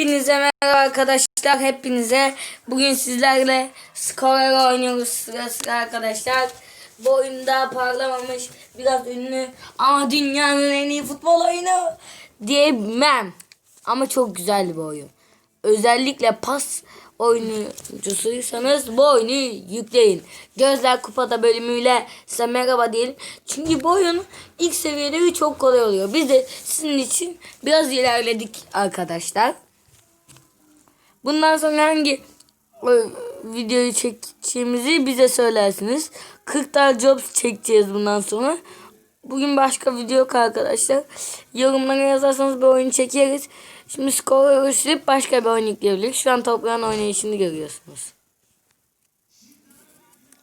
Hepinize merhaba arkadaşlar. Hepinize bugün sizlerle Scorer oynuyoruz sıra sıra arkadaşlar. Bu oyunda parlamamış biraz ünlü ama dünyanın en iyi futbol oyunu diyemem. Ama çok güzel bir oyun. Özellikle pas oyuncusuysanız bu oyunu yükleyin. Gözler Kupada bölümüyle size merhaba diyelim. Çünkü bu oyun ilk seviyede çok kolay oluyor. Biz de sizin için biraz ilerledik arkadaşlar. Bundan sonra hangi e, videoyu çekeceğimizi bize söylersiniz. 40 tane jobs çekeceğiz bundan sonra. Bugün başka video yok arkadaşlar. Yorumlara yazarsanız bir oyun çekeriz. Şimdi skoru ölçüp başka bir oyun yükleyebiliriz. Şu an toprağın oynayışını görüyorsunuz.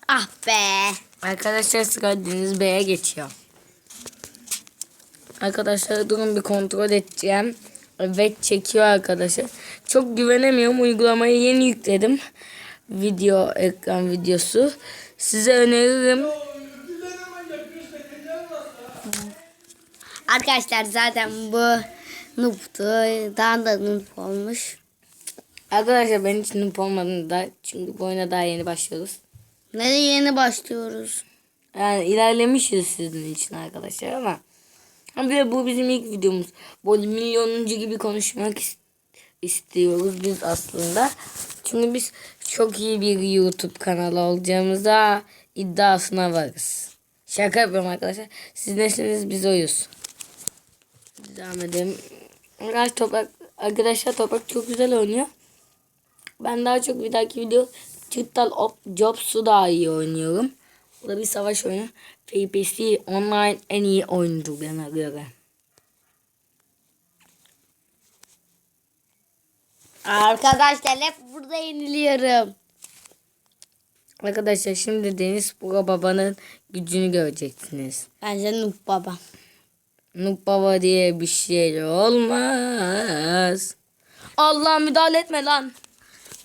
Ah be. Arkadaşlar sıra Deniz Bey'e geçiyor. Arkadaşlar durun bir kontrol edeceğim. Evet çekiyor arkadaşlar. Çok güvenemiyorum. Uygulamayı yeni yükledim. Video ekran videosu. Size öneririm. Arkadaşlar zaten bu noob'tu. Daha da noob olmuş. Arkadaşlar ben hiç noob olmadım da. Çünkü bu oyuna daha yeni başlıyoruz. Nereye yeni başlıyoruz? Yani ilerlemişiz sizin için arkadaşlar ama. Ama bu bizim ilk videomuz. Böyle milyonuncu gibi konuşmak is- istiyoruz biz aslında. Çünkü biz çok iyi bir YouTube kanalı olacağımıza iddiasına varız. Şaka yapıyorum arkadaşlar. Siz nesiniz biz oyuz. Devam edelim. Arkadaşlar toprak, arkadaşlar toprak çok güzel oynuyor. Ben daha çok bir dahaki video Total of Jobs'u daha iyi oynuyorum. Bu da bir savaş oyunu. FPS online en iyi oyundur bana göre. Arkadaşlar hep burada yeniliyorum. Arkadaşlar şimdi Deniz Bura Baba'nın gücünü göreceksiniz. Bence noob baba. Noob Baba diye bir şey olmaz. Allah müdahale etme lan.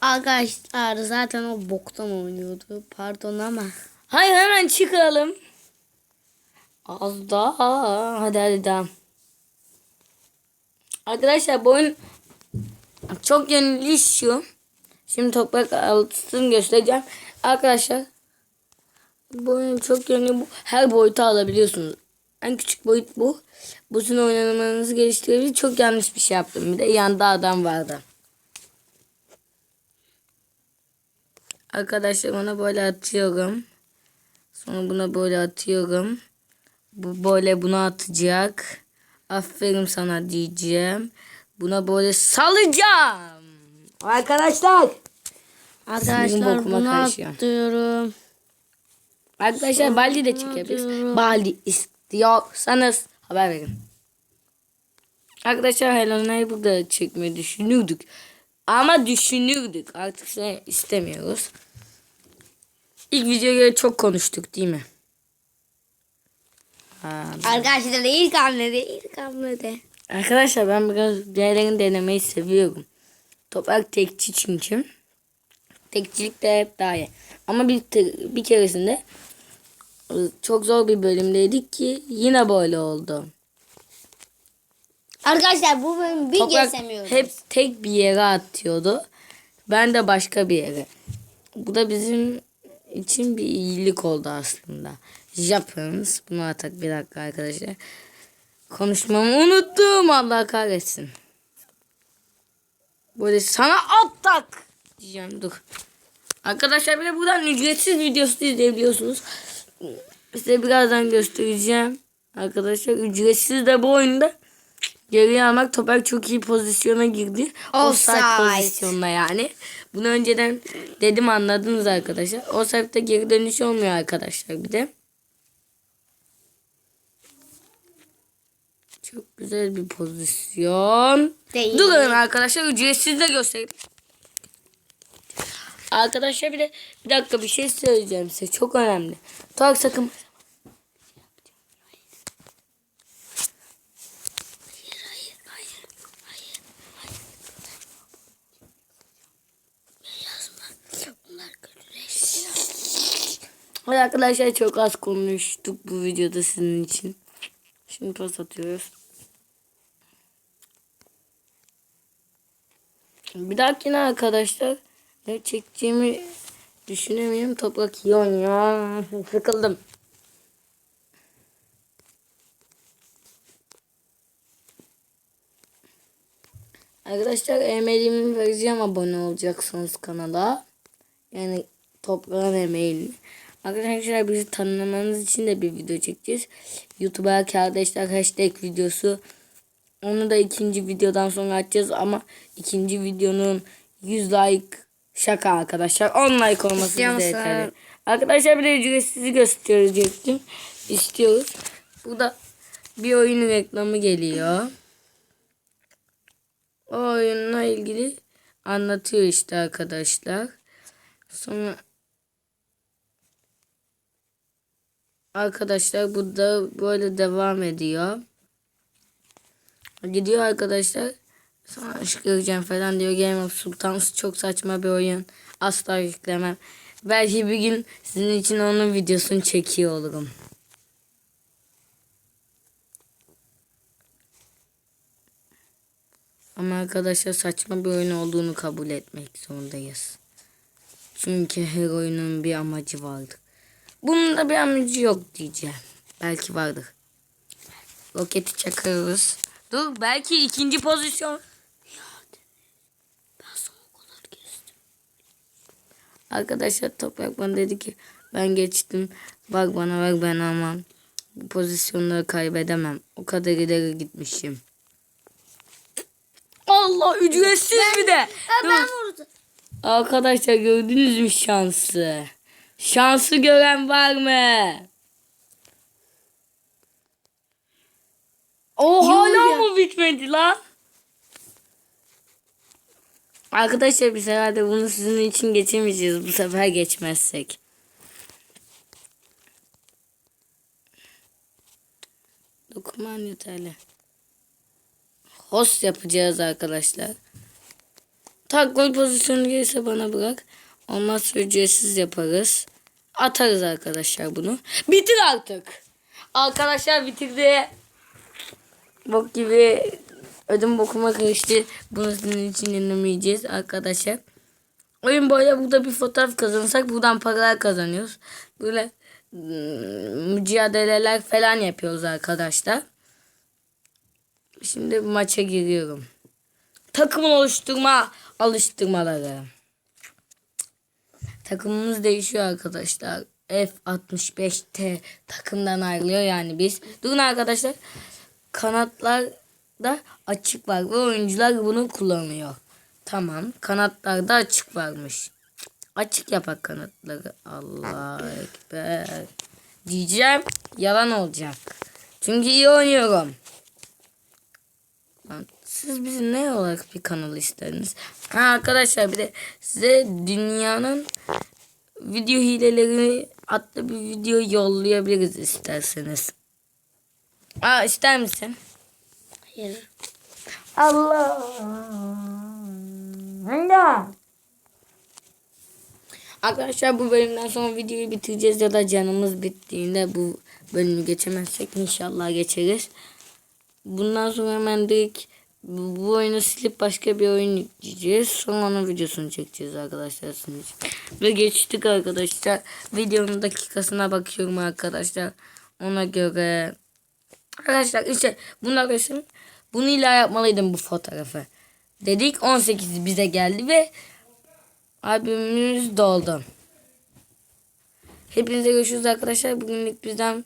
Arkadaşlar zaten o boktan oynuyordu. Pardon ama. Hayır hemen çıkalım. Az daha. Hadi hadi devam. Arkadaşlar bu oyun çok yönlü şu. Şimdi toprak altısını göstereceğim. Arkadaşlar bu oyun çok yönlü bu. Her boyutu alabiliyorsunuz. En küçük boyut bu. Bu sizin oynamanızı geliştirebilir. Çok yanlış bir şey yaptım. Bir de yanda adam vardı. Arkadaşlar ona böyle atıyorum. Sonra buna böyle atıyorum. Bu böyle buna atacak. Aferin sana diyeceğim. Buna böyle salacağım. Arkadaşlar. Arkadaşlar bunu karışıyor. atıyorum. Arkadaşlar baldi de çekebiliriz. diyorum. Baldi istiyorsanız haber verin. Arkadaşlar Hello Neighbor'da çekmeyi düşünürdük. Ama düşünürdük. Artık şey istemiyoruz. İlk videoya çok konuştuk değil mi? Ha, Arkadaşlar ilk hamlede ilk hamlede. Arkadaşlar ben biraz diğerlerini denemeyi seviyorum. Toprak tekçi çünkü. Tekçilik de hep daha iyi. Ama bir, bir keresinde e, çok zor bir bölümdeydik ki yine böyle oldu. Arkadaşlar bu bölümü bir Toprak geçemiyoruz. hep tek bir yere atıyordu. Ben de başka bir yere. Bu da bizim için bir iyilik oldu aslında. Japons. Bunu atak bir dakika arkadaşlar. Konuşmamı unuttum. Allah kahretsin. Böyle sana atak diyeceğim. Dur. Arkadaşlar bir de buradan ücretsiz videosu izleyebiliyorsunuz. Size birazdan göstereceğim. Arkadaşlar ücretsiz de bu oyunda geriye almak toprak çok iyi pozisyona girdi. Offside Offside. pozisyonuna yani. Bunu önceden dedim anladınız arkadaşlar. Offside'de geri dönüş olmuyor arkadaşlar bir de. Çok güzel bir pozisyon. Değil. Durun arkadaşlar ücretsiz de göstereyim. Arkadaşlar bir de bir dakika bir şey söyleyeceğim size çok önemli. Tuğak sakın. Arkadaşlar çok az konuştuk bu videoda sizin için. Şimdi pas atıyoruz. Bir dahakine arkadaşlar ne çekeceğimi düşünemiyorum. Toprak iyi oynuyor. Sıkıldım. Arkadaşlar emeğimi vereceğim abone olacaksınız kanala. Yani toprağın emeğini. Arkadaşlar bizi tanımanız için de bir video çekeceğiz. YouTube'a kardeşler hashtag videosu. Onu da ikinci videodan sonra açacağız ama ikinci videonun 100 like şaka arkadaşlar. 10 like olması İstiyor bize musun? yeterli. Arkadaşlar bir de ücretsiz gösterecektim. İstiyoruz. Burada bir oyun reklamı geliyor. O oyunla ilgili anlatıyor işte arkadaşlar. Sonra arkadaşlar bu da böyle devam ediyor. Gidiyor arkadaşlar. Sonra aşk göreceğim falan diyor. Game of Sultans çok saçma bir oyun. Asla yüklemem. Belki bir gün sizin için onun videosunu çekiyor olurum. Ama arkadaşlar saçma bir oyun olduğunu kabul etmek zorundayız. Çünkü her oyunun bir amacı vardır. Bunun da bir amacı yok diyeceğim. Belki vardır. Roketi çakıyoruz. Dur belki ikinci pozisyon. Arkadaşlar Toprak bana dedi ki ben geçtim. Bak bana bak ben aman. Bu pozisyonları kaybedemem. O kadar ileri gitmişim. Allah ücretsiz bir de. Dur. Ben vurdum. Arkadaşlar gördünüz mü şansı? Şansı gören var mı? O hala mı bitmedi lan? Arkadaşlar biz herhalde bunu sizin için geçemeyeceğiz bu sefer geçmezsek. Dokunman yeterli. Host yapacağız arkadaşlar. Tak gol pozisyonu gelirse bana bırak. Olmazsa ücretsiz yaparız. Atarız arkadaşlar bunu. Bitir artık. Arkadaşlar bitirdi. Bok gibi ödüm bokuma karıştı. Bunu sizin için dinlemeyeceğiz arkadaşlar. Oyun boyunca burada bir fotoğraf kazanırsak buradan paralar kazanıyoruz. Böyle ım, mücadeleler falan yapıyoruz arkadaşlar. Şimdi maça giriyorum. Takım oluşturma alıştırmaları. Takımımız değişiyor arkadaşlar. F65T takımdan ayrılıyor yani biz. Durun arkadaşlar. Kanatlarda açık var ve oyuncular bunu kullanıyor. Tamam. Kanatlarda açık varmış. Açık yapak kanatları. Allah ekber. Diyeceğim. Yalan olacak. Çünkü iyi oynuyorum. Siz bizim ne olarak bir kanal istediniz? Ha arkadaşlar bir de size dünyanın video hileleri adlı bir video yollayabiliriz isterseniz. Aa ister misin? Hayır. Allah. Hangi? Arkadaşlar bu bölümden sonra videoyu bitireceğiz ya da canımız bittiğinde bu bölümü geçemezsek inşallah geçeriz. Bundan sonra hemen direkt bu bu oyunu silip başka bir oyun yükleyeceğiz. Sonra onun videosunu çekeceğiz arkadaşlar sizin. Ve geçtik arkadaşlar. Videonun dakikasına bakıyorum arkadaşlar. Ona göre Arkadaşlar işte bunlar resim. Bunu illa yapmalıydım bu fotoğrafı. Dedik 18 bize geldi ve albümümüz doldu. Hepinize görüşürüz arkadaşlar. Bugünlük bizden